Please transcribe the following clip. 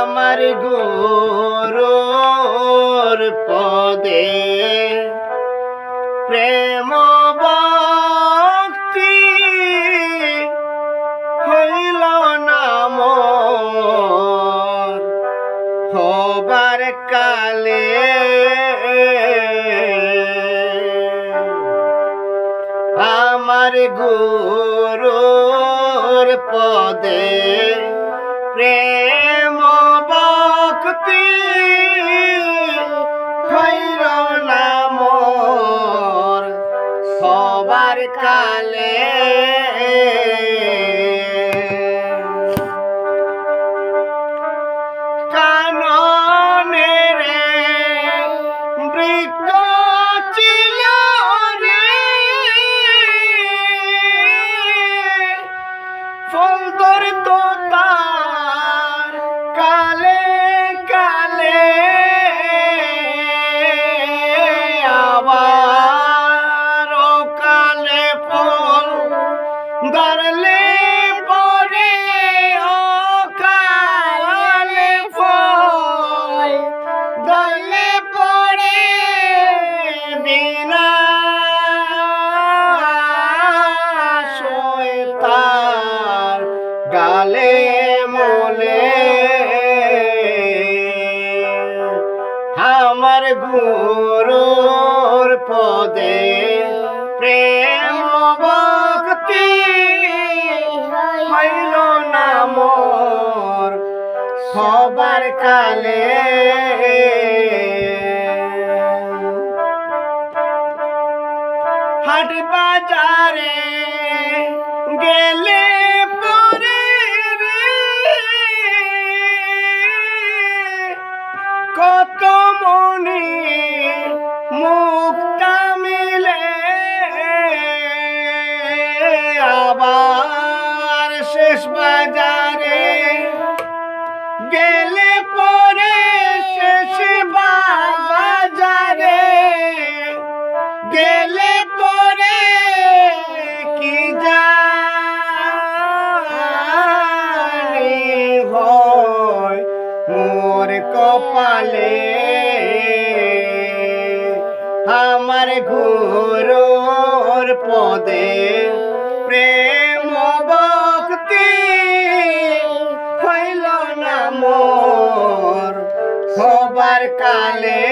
আমার গুরুর পদে প্রেম ভক্তি হইল নাম হবার কালে আমার গুরুর পদে প্রেম ভক্তি হইল নাম সবার কালে গালে মোলে। আমার গুরুর পদে প্রেম ভক্তি হইল না মোর সবার কালে। হাট বাজারে কত মনে মুক্তা মিলে আবার শেষ বাজারে গেলে পরে কপালে। আমার ঘোর পদে প্রেম ভক্তি হইল না মোর। সবার কালে